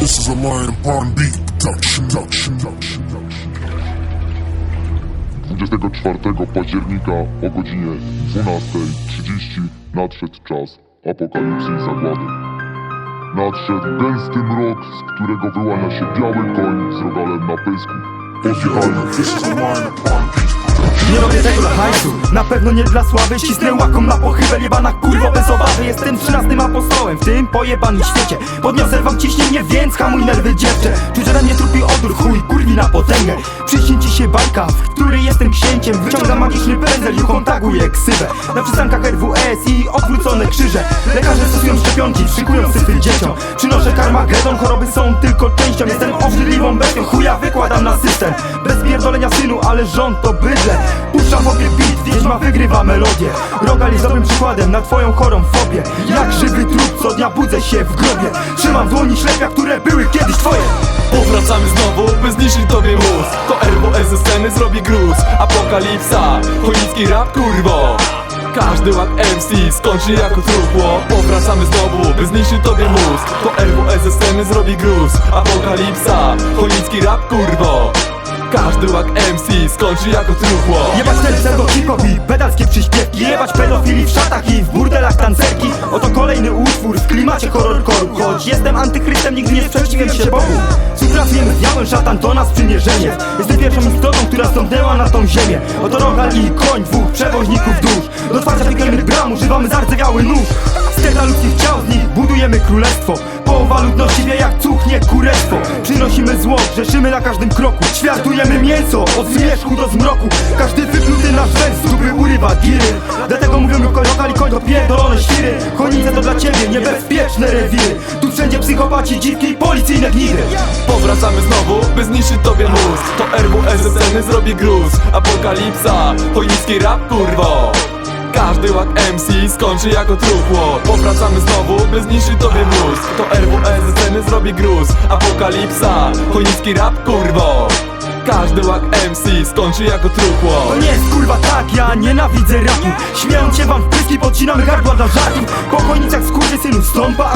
This is a Lion Barn Beat production, production, production, production. 24 października o godzinie 12.30 nadszedł czas apokalipsy i zagłady. Nadszedł gęsty mrok, z którego wyłania się biały koń z rogalem na pysku. Posłuchajmy. This is a Lion tego dla hajsu, na pewno nie dla sławy. Cisnę łakom na pochybę, jebana kurwo bez obawy Jestem trzynastym apostołem w tym pojebanym świecie. Podniosę wam ciśnienie, więc hamuj nerwy dziewczę. Czuć, na mnie trupi odór, chuj, kurwi na potęgę. Przyśni ci się bajka, w której jestem księciem. Wyciągam magiczny pędzel i kontaguję ksywę. Na przystankach RWS i odwrócone krzyże. Lekarze stosują szczepionki, szykują syfy dzieciom. Przynoszę karmagedon, choroby są tylko częścią. Jestem obrzydliwą bestią, chuja wykładam na system pierdolenia synu, ale rząd to bydle. Puszczam obie beat, wiedźma wygrywa melodię. Rogal dobrym przykładem na twoją chorą fobię. Jak żywy trup, co dnia budzę się w grobie. Trzymam w dłoni ślepia, które były kiedyś twoje. Powracamy znowu, by zniszczyć tobie mózg To RWS ze sceny zrobi gruz. Apokalipsa, chojnicki rap kurwo. Każdy ład MC skończy jako trupło Powracamy znowu, by zniszczyć tobie mózg. To RWS ze sceny zrobi gruz. Apokalipsa, chojnicki rap kurwo każdy łak MC skończy jako truchło. Jebać ten pseudo hip-hop pedalskie przyśpiewki. Jebać pedofili w szatach i w burdelach tancerki. Oto kolejny utwór w klimacie horrorcoru Choć jestem antychrystem, nigdy nie sprzeciwiam się Bogu. Współpracujemy z diabłem, szatan to nas sprzymierzenie Jestem pierwszą istotą, która stąpnęła na tą ziemię. Oto rogal i koń, dwóch przewoźników dusz. Do otwarcia piekielnych bram używamy zardzewiały nóż Z terra ludzkich ciał z nich budujemy królestwo. Połowa ludności wie jak cuchnie kurestwo. Przynosimy zło, grzeszymy na każdym kroku. Ćwiartujemy mięso, od zmierzchu do zmroku. Każdy wypluty nasz wers z dupy urywa giry. Dlatego mówią koń, lokali koń to pierdolone świry. Konice to dla ciebie niebezpieczne rewiry. Tu wszędzie psychopaci, dziwki i policyjne gnidy. Powracamy znowu, by zniszczyć tobie mózg. To RWS ze sceny zrobi gruz. Apokalipsa, chojnicki rap kurwo każdy łak MC skończy jako truchło. Powracamy znowu, by zniszczyć tobie mózg. To RWS ze sceny zrobi gruz. Apokalipsa, chojnicki rap kurwo. Każdy łak MC skończy jako truchło. To nie jest kurwa tak, ja nienawidzę rapu. Śmieją się wam w pyski, podcinamy gardła dla żartów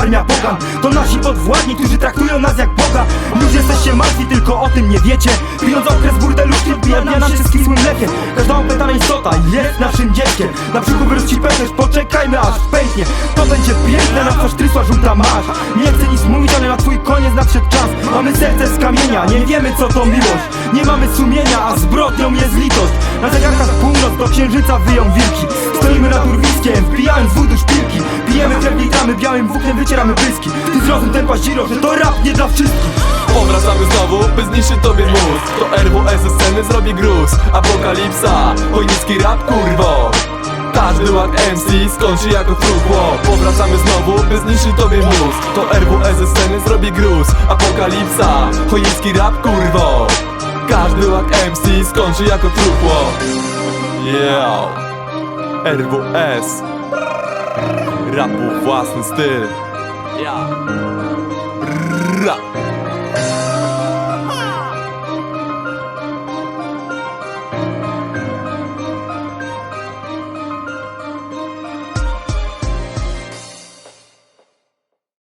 armia pogan To nasi podwładni, którzy traktują nas jak Boga. Ludzie jesteście martwi, tylko o tym nie wiecie. Pijąc okres burdeluszki odbijania nam się skisłym mlekiem. Każda opętana istota jest naszym dzieckiem. Na brzuchu wyrości pęcherz, poczekajmy aż pęknie. To będzie piękne, na twarz trysła żółta masz. Nie chcę nic mówić, ale na twój koniec nadszedł czas. Mamy serce z kamienia, nie wiemy co to miłość. Nie mamy sumienia, a zbrodnią jest litość. Na zegarkach północ do księżyca wyją wilki. Stoimy nad urwiskiem, wbijając w litramy, białym włóknem wycieramy pyski Ty zrozum ten paździro, że to rap nie dla wszystkich. Powracamy znowu, by zniszczyć tobie mózg To RWS sceny zrobi gruz. Apokalipsa, chojnicki rap kurwo. Każdy łak MC skończy jako truchło. Powracamy znowu, by zniszczyć tobie mózg To RWS sceny zrobi gruz. Apokalipsa, chojnicki rap kurwo. Każdy łak MC skończy jako truchło. Yeah. RWS Rapu własny styl